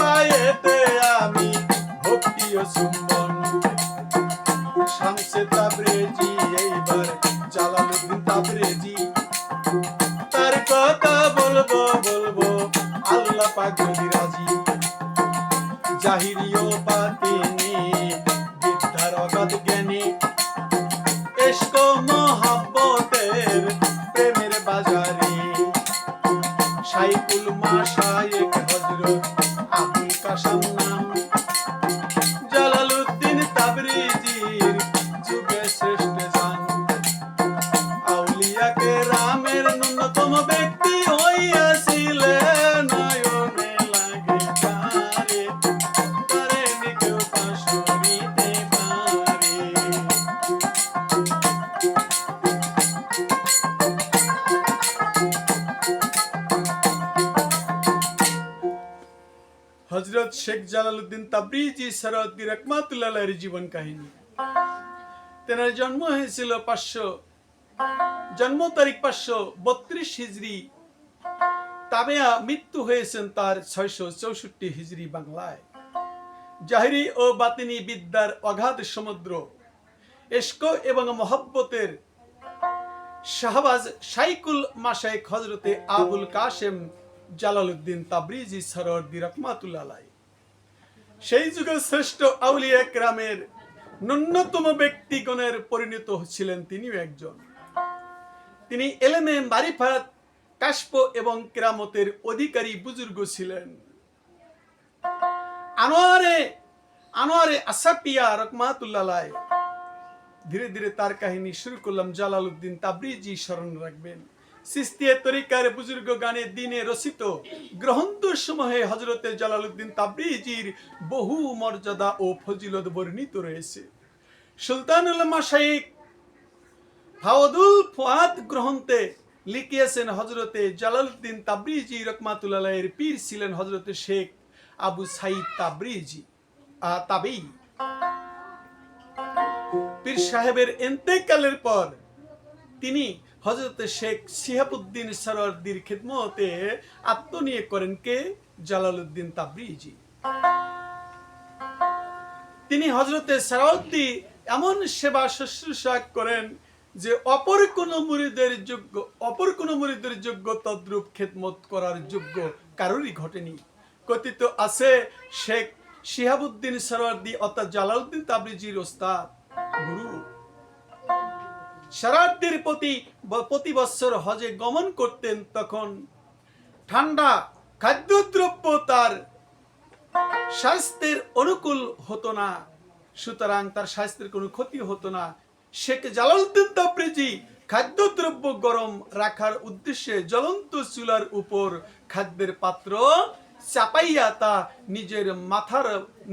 পায়েতে আমি ভক্তি ও চুম্বন জালালউদ্দিন তাবরিজি সরদ্দি রহমাতুল্লাহ আলাইহির জীবন কাহিনী। তেনার জন্ম হয়েছিল পাঁচশো, জন্ম তারিখ পাঁচশো বত্রিশ হিজড়ি। তাবেয়া মৃত্যু হয়েছেন তার ছয়শো চৌষট্টি হিজড়ি বাংলায়। জাহিরি ও বাতিনি বিদ্যার অগাধ সমুদ্র এস্ক এবং মহব্বতের শাহবাজ সাইকুল মাসাইক হজরতে আবুল কাশেম জালালউদ্দিন তাবরিজি সরদি রহমাতুল্লাহ আলাই। সেই যুগের শ্রেষ্ঠ আউলিয়া গ্রামের ন্যূনতম ব্যক্তিগণের পরিণত ছিলেন তিনিও একজন। তিনি এলেমে মারিফাত কাশপ এবং কেরামতের অধিকারী বুজুর্গ ছিলেন। আনোয়ারে আনোয়ারে আসাপিয়া রকমাতুল্লাহ ধীরে ধীরে তার কাহিনী শুরু করলাম জালালউদ্দিন তাবরিজি স্মরণ রাখবেন। সিস্তিয়া তরিকার বুজুর্গ গানে দিনে রচিত। হজরতে জালালউদ্দিন তাবরিজির বহু মর্যাদা ও ফজিলত বর্ণিত রয়েছে। লিখিয়েছেন হজরতে জালালউদ্দিন তাবরিজি রকমাতুল্লাহের পীর ছিলেন হজরতে শেখ আবু সাইদ তাবরিজি, আ, তাবেই। পীর সাহেবের এন্তেকালের পর তিনি হজরত শেখ সিহাবুদ্দিন সরওয়ার্দির খিদমতে আত্মনিয়োগ করেন কে? Jalaluddin Tabrizi. তিনি হজরতে সারাউদ্দি এমন সেবা শুশ্রূষা করেন যে অপর কোন মুরিদের যোগ্য, অপর কোন মুরিদের যোগ্য তদ্রূপ খেদমত করার যোগ্য কারোরই ঘটেনি। কথিত আছে শেখ শিহাবুদ্দিন সরওয়ার্দি অর্থাৎ জালালউদ্দিন তাবরিজির ওস্তাদ, গুরু। শরাদ্দির প্রতি প্রতি বৎসর হজে গমন করতেন তখন। ঠান্ডা খাদ্যদ্রব্য তার স্বাস্থ্যের অনুকূল হতো না। সুতরাং তার স্বাস্থ্যের কোনো ক্ষতি হতো না। শেখ জালালউদ্দিন তাবরিজি খাদ্যদ্রব্য গরম রাখার উদ্দেশ্যে জ্বলন্ত চুলার উপর খাদ্যের পাত্র চাপাইয়া তা নিজের মাথার,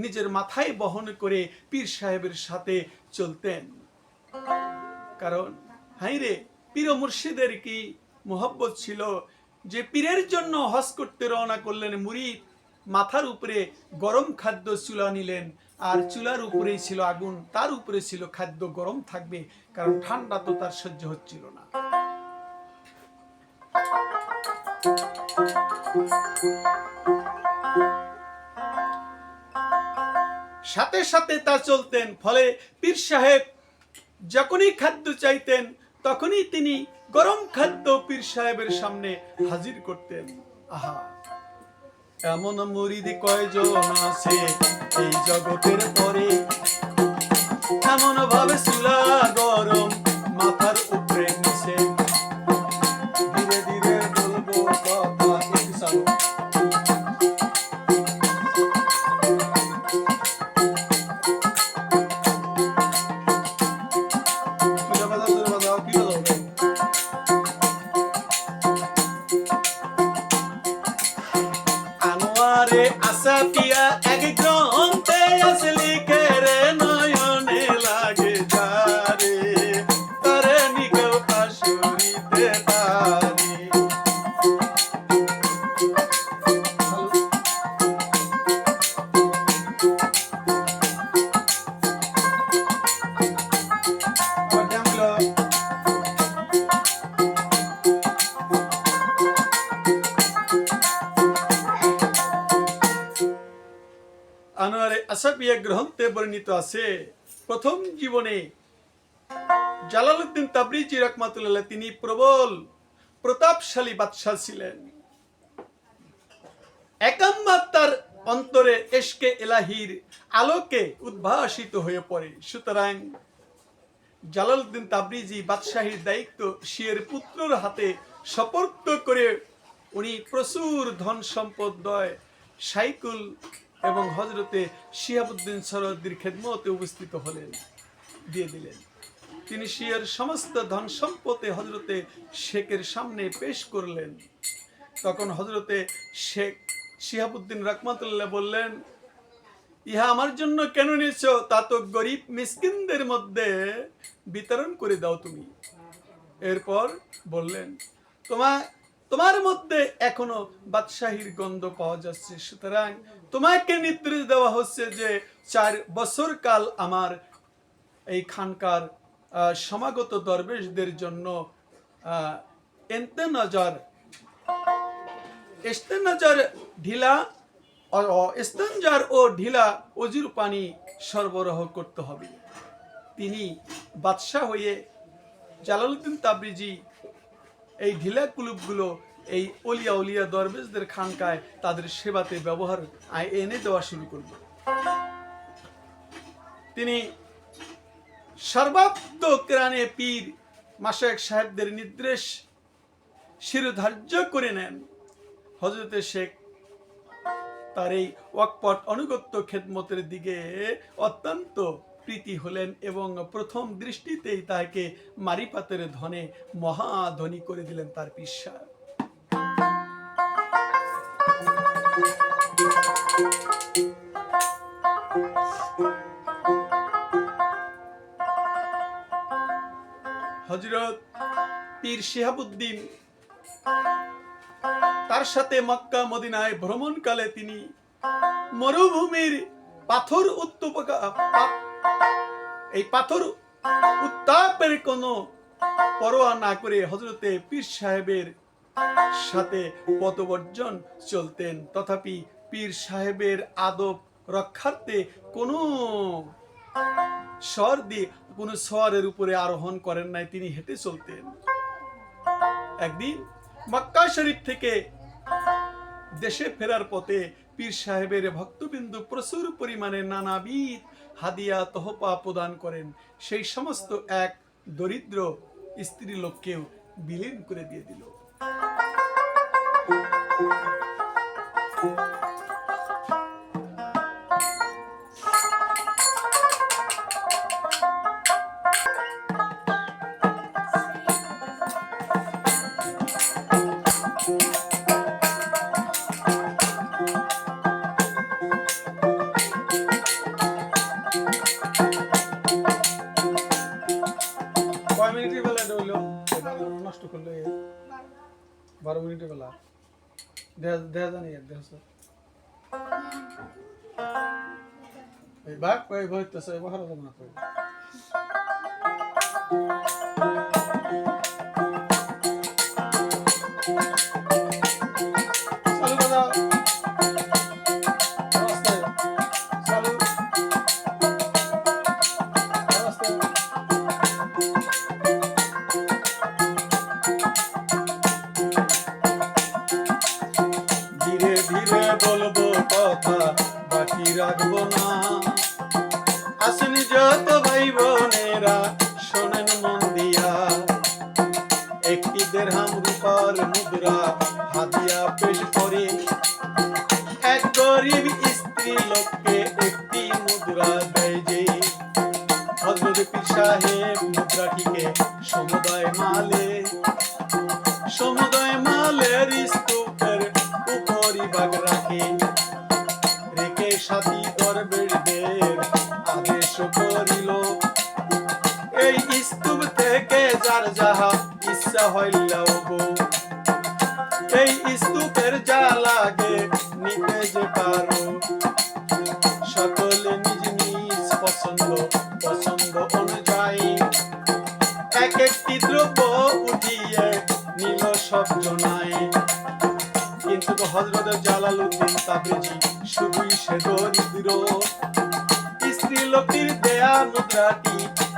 নিজের মাথায় বহন করে পীর সাহেবের সাথে চলতেন। কারণ হাইরে পীর মুর্শিদের কি মোহব্বত ছিল যে পীরের জন্য হজ করতে রওনা করলেন মুরিদ, মাথার উপরে গরম খাদ্য চুলা নিলেন আর চুলার উপরেই ছিল আগুন, তার উপরে ছিল খাদ্য গরম থাকবে, কারণ ঠান্ডা তো তার সহ্য হচ্ছিল না। সাথে সাথে তা চলতেন, ফলে পীর সাহেব যখনই খাদ্য চাইতেন, তখনই তিনি গরম খাদ্য পীর সাহেবের সামনে হাজির করতেন। আহা, এমন মুরিদি কয়জন আছে এই জগতের পরে? এমন ভাবে চুলা গরম acting crazy. বর্ণিত আছে। প্রথম জীবনে জালালউদ্দিন তাবরিজি রহমাতুল্লাহ তিনি প্রবল, প্রতাপশালী বাদশাহ ছিলেন। একাম্মাত তার অন্তরে এশকে এলাহির আলোকে উদ্ভাসিত হয়ে পড়ে। সুতরাং জালালউদ্দিন তাবরিজি বাদশাহীর দায়িত্ব শিয়ের পুত্রর হাতে সপর্দ করে উনি প্রচুর ধন সম্পদয় সাইকুল এবং হজরতে শিহাবুদ্দিন সরদ্দির খেদমতে উপস্থিত হলেন, দিয়ে দিলেন। তিনি শিয়ার সমস্ত ধন সম্পদে হজরতে শেখের সামনে পেশ করলেন। তখন হজরতে শেখ শিহাবুদ্দিন রহমতুল্লাহ বললেন, ইহা আমার জন্য কেন নিয়েছ? তা তো গরিব মিসকিনদের মধ্যে বিতরণ করে দাও তুমি। এরপর বললেন তোমার তোমার মধ্যে এখনও বাদশাহীর গন্ধ পাওয়া যাচ্ছে। সুতরাং তোমাকে নির্দেশ দেওয়া হচ্ছে যে চার বছর কাল আমার এই খানকার সমাগত দরবেশদের জন্য এন্তে নজর ঢিলা ও- ও ঢিলা অজুর পানি সরবরাহ করতে হবে। তিনি বাদশাহ হয়ে জালালউদ্দিন তাবরিজি এই ঢিলা কুলুপগুলো এই অলিয়া উলিয়া দরবেশদের খানকায় তাদের সেবাতে ব্যবহার এনে দেওয়া শুরু করল। তিনি সর্বাব্দ কেরানে পীর মাসায়েক সাহেবদের নির্দেশ শিরোধার্য করে নেন। হজরতে শেখ তার এই ওয়াকপট অনুগত্য খেদমতের দিকে অত্যন্ত প্রীতি হলেন এবং প্রথম দৃষ্টিতেই তাকে মারিপাতের ধনে মহাধনী করে দিলেন তার পিসা। হজরত পীর শিহাবুদ্দিন, তার সাথে মক্কা মদিনায় ভ্রমণকালে তিনি মরুভূমির পাথর উত্তপকা এই পাথর উত্তাপের কোনো পরোয়া না করে হজরতে পীর সাহেবের সাথে পথবর্জন চলতেন। তথাপি পীর সাহেবের আদব রক্ষার্থে কোনো স্বর দিয়ে কোনো স্বরের উপরে আরোহণ করেন নাই, তিনি হেঁটে চলতেন। একদিন মক্কা শরীফ থেকে দেশে ফেরার পথে পীর সাহেবের ভক্তবিন্দু প্রচুর পরিমাণে নানাবিধ হাদিয়া তহপা প্রদান করেন। সেই সমস্ত এক দরিদ্র স্ত্রী লোককেও বিলীন করে দিয়ে দিল। মিনিটের বেলা এটা হইল। নষ্ট করল। বারো মিনিটের বেলা। দেখা জানি আর দেখা স্যার। এই বাঘ কই ভরতেছে বাহার না agora a হইলাও এই স্তূপের যা লাগে নিতে যে পারো। সকলে নিজ নিজ পছন্দ পছন্দ অনুযায়ী। এক একটি দ্রব্য উঠিয়ে নিল সব জনায় কিন্তু হজরত জালালউদ্দিন তাবরিজি শুধুই সে দরিদ্র। মুদ্রাটি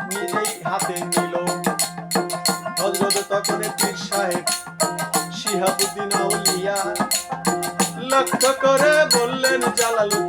নিজেই হাতে নিল। শিহাবুদ্দিন আউলিয়া। লক্ষ্য করে বললেন জালালুদ্দিন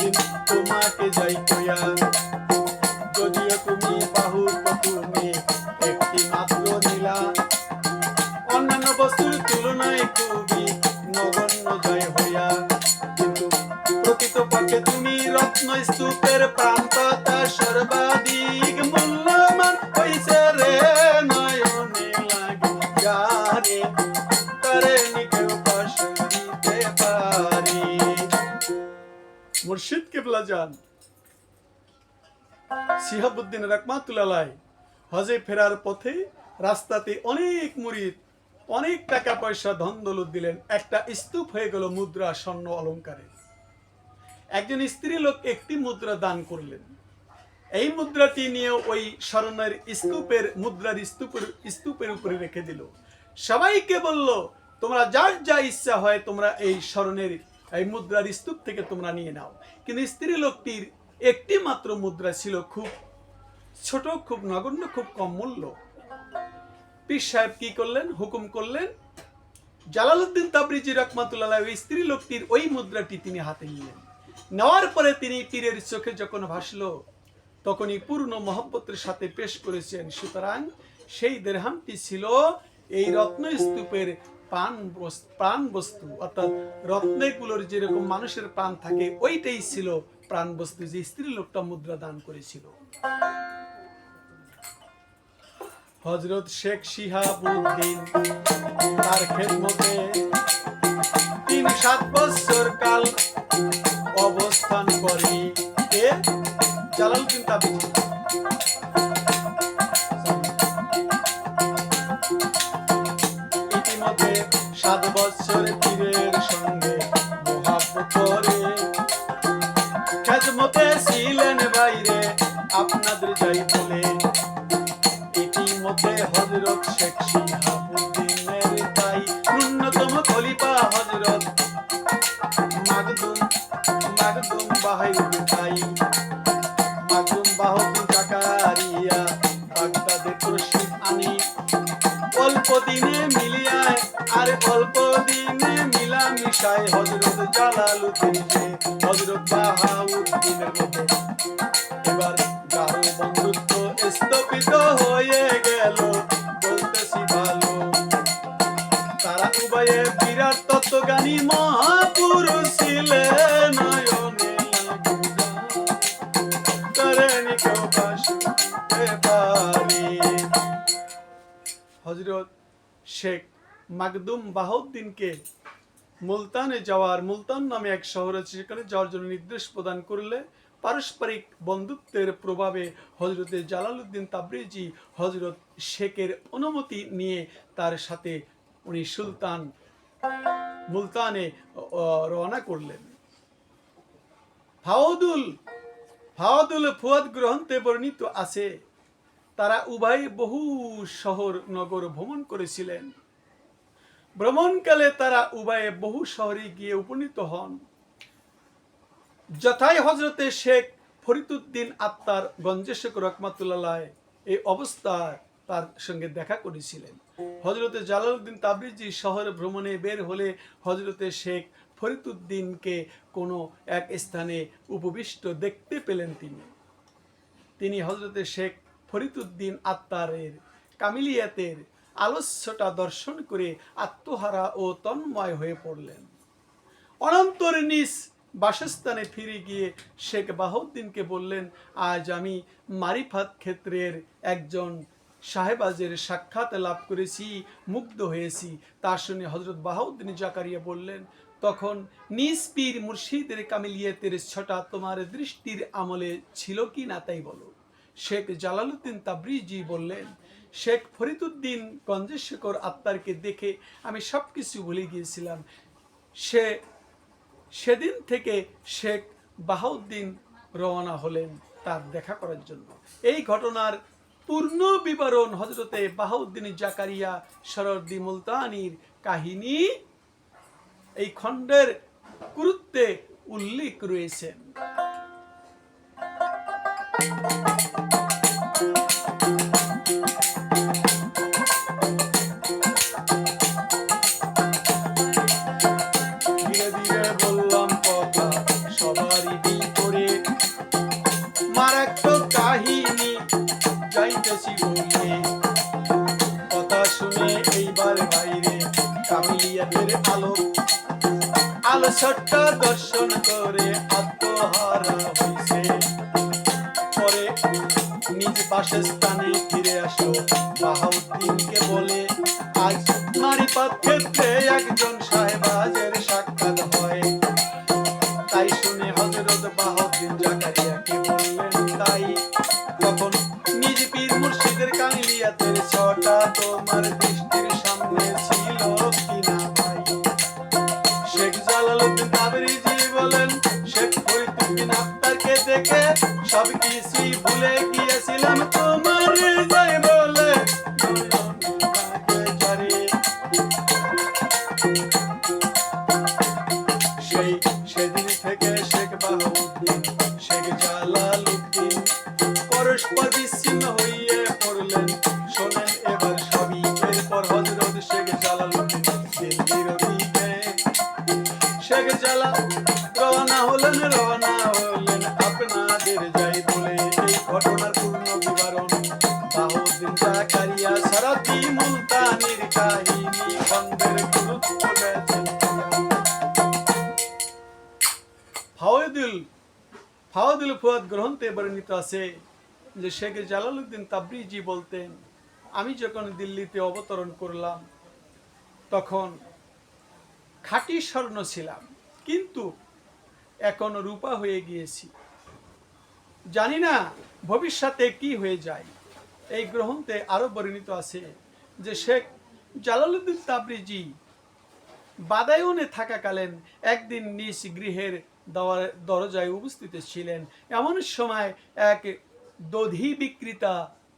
সিহাবুদ্দিন রকমাতুল্লাহ হজে ফেরার পথে রাস্তাতে অনেক মুরিদ, অনেক টাকা পয়সা ধন দৌলত দিলেন। একটা স্তূপ হয়ে গেল মুদ্রা স্বর্ণ অলংকারে একজন স্ত্রী লোক একটি মুদ্রা দান করলেন। এই মুদ্রাটি নিয়ে ওই স্মরণের স্তূপের, মুদ্রার স্তূপের স্তূপের উপরে রেখে দিল। সবাইকে বলল, তোমরা যার যা ইচ্ছা হয় তোমরা এই স্মরণের এই মুদ্রার স্তূপ থেকে তোমরা নিয়ে নাও। কিন্তু স্ত্রী লোকটির একটি মাত্র মুদ্রা ছিল খুব ছোট, খুব নগণ্য, খুব কম মূল্য। পীর সাহেব কি করলেন? হুকুম করলেন, জালালউদ্দিন তাবরিজি রহমাতুল্লাহ ওই স্ত্রী লোকটির ওই মুদ্রাটি তিনি হাতে নিলেন। নেওয়ার পরে তিনি পীরের চোখে যখন ভাসলো, তখনই পূর্ণ মহব্বতের সাথে পেশ করেছেন। সুতরাং সেই দেরহামটি ছিল এই রত্ন স্তূপের প্রাণ প্রাণ বস্তু। অর্থাৎ রত্নগুলোর যেরকম মানুষের প্রাণ থাকে, ওইটাই ছিল প্রাণ বস্তু যে স্ত্রী লোকটা মুদ্রা দান করেছিল। হজরত শেখ শিহাবুদ্দিন তার খেদমতে তিন সাত বছর কাল অবস্থান করে এ জালালউদ্দিন তাবিজি ইতিমধ্যে সাত বছর হজরত শেখ মাকদুম বাহাউদ্দিনকে মুলতানে যাওয়ার, মুলতান নামে এক শহর আছে সেখানে যাওয়ার জন্য নির্দেশ প্রদান করলে পারস্পরিক বন্ধুত্বের প্রভাবে হজরতে জালালউদ্দিন তাবরিজি হজরত শেখের অনুমতি নিয়ে তার সাথে উনি সুলতান মুলতানে রওনা করলেন। ফাওদুল ফাওদুল ফুয়াদ গ্রন্থে বর্ণিত আছে, তারা উভয় বহু শহর নগর ভ্রমণ করেছিলেন। ভ্রমণকালে তারা উভয়ে বহু শহরে গিয়ে উপনীত হন। যথাই হজরতে শেখ ফরিদুদ্দিন আত্মার গঞ্জেশেখ রহমাতুল্লাহ এই অবস্থায় তার সঙ্গে দেখা করেছিলেন। হজরতে জালালউদ্দিন তাবরিজি শহরে ভ্রমণে বের হলে হজরতে শেখ ফরিদুদ্দিনকে কোনো এক স্থানে উপবিষ্ট দেখতে পেলেন তিনি। তিনি হজরতে শেখ ফরিদুদ্দিন আত্মারের কামিলিয়াতের আলস্যটা দর্শন করে আত্মহারা ও তন্ময় হয়ে পড়লেন। অনন্তর নিজ বাসস্থানে ফিরে গিয়ে শেখ বাহাউদ্দিনকে বললেন, আজ আমি মারিফাত ক্ষেত্রের একজন সাহেবাজের সাক্ষাৎ লাভ করেছি, মুগ্ধ হয়েছি। তার শুনে হজরত বাহাউদ্দিন জাকারিয়া বললেন, তখন নিজ পীর মুর্শিদের কামিলিয়াতের ছটা তোমার দৃষ্টির আমলে ছিল কি না তাই বলো। শেখ জালালউদ্দিন তাবরিজি বললেন, শেখ ফরিদুদ্দিন গঞ্জেশেখর আত্মারকে দেখে আমি সব কিছু ভুলে গিয়েছিলাম। সে, সেদিন থেকে শেখ বাহাউদ্দিন রওনা হলেন তার দেখা করার জন্য। এই ঘটনার পূর্ণ বিবরণ হজরতে বাহাউদ্দিন জাকারিয়া শরদ্দি মুলতানির কাহিনী এই খণ্ডের গুরুত্বে উল্লেখ রয়েছেন বলে কথা শুনে এইবার বাইরে কামিলিয়াদের আলো। আলো সট্টা দর্শন করে আত্মহারা হইছে। পরে নিজ ফিরে আসো। বাহাউদ্দিনকে বলে, আজ নারী ক্ষেত্রে ফাওয়াদুল ফাওয়াদুল ফুয়াদ গ্রন্থে বর্ণিত আছে যে শেখ জালালউদ্দিন তাবরিজি বলতেন, আমি যখন দিল্লিতে অবতরণ করলাম, তখন খাঁটি স্বর্ণ ছিলাম, কিন্তু এখন রূপা হয়ে গিয়েছি। জানি না ভবিষ্যতে কি হয়ে যায়। এই গ্রন্থে আরও বর্ণিত আছে যে শেখ জালালউদ্দিন তাবরিজি বাদায়নে থাকাকালীন একদিন নিজ গৃহের দরজায় উপস্থিত ছিলেন। এমন সময় এক দধি বিক্রেতা,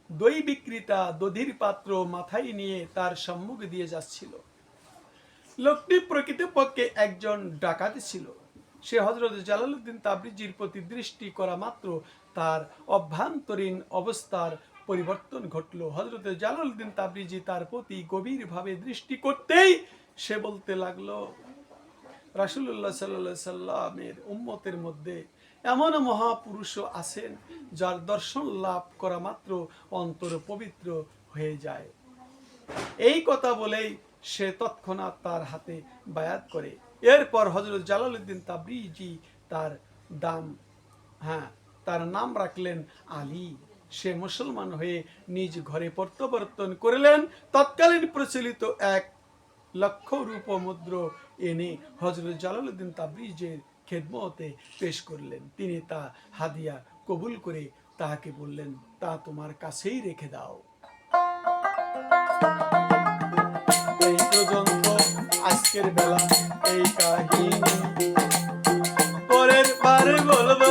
দই বিক্রেতা দধির পাত্র মাথায় নিয়ে তার সম্মুখে দিয়ে যাচ্ছিল। লোকটি প্রকৃতপক্ষে একজন ডাকাত ছিল। সে হজরত জালালউদ্দিন তাবরিজির প্রতি দৃষ্টি করা মাত্র তার অভ্যন্তরীণ অবস্থার পরিবর্তন ঘটল। হজরত জালালউদ্দিন তাবরিজি তার প্রতি গভীরভাবে দৃষ্টি করতেই সে বলতে লাগল রাসূলুল্লাহ সাল্লাহ সাল্লামের উম্মতের মধ্যে এমন মহাপুরুষ আছেন যার দর্শন লাভ করা মাত্র অন্তর পবিত্র হয়ে যায়। এই কথা বলেই সে তৎক্ষণাৎ তার হাতে বায়াত করে। এরপর হজরত জালালউদ্দিন তাবরিজি তার দাম হ্যাঁ তার নাম রাখলেন আলী। সে মুসলমান হয়ে নিজ ঘরে প্রত্যাবর্তন করলেন। তৎকালীন প্রচলিত এক লক্ষ রূপ মুদ্র এনে হজরত জালালউদ্দিন তাবরিজের খেদমতে পেশ করলেন। তিনি তা হাদিয়া কবুল করে তাহাকে বললেন, তা তোমার কাছেই রেখে দাও। এই পর্যন্ত আজকের বেলা এই কাহিনী। পরের পারে বলব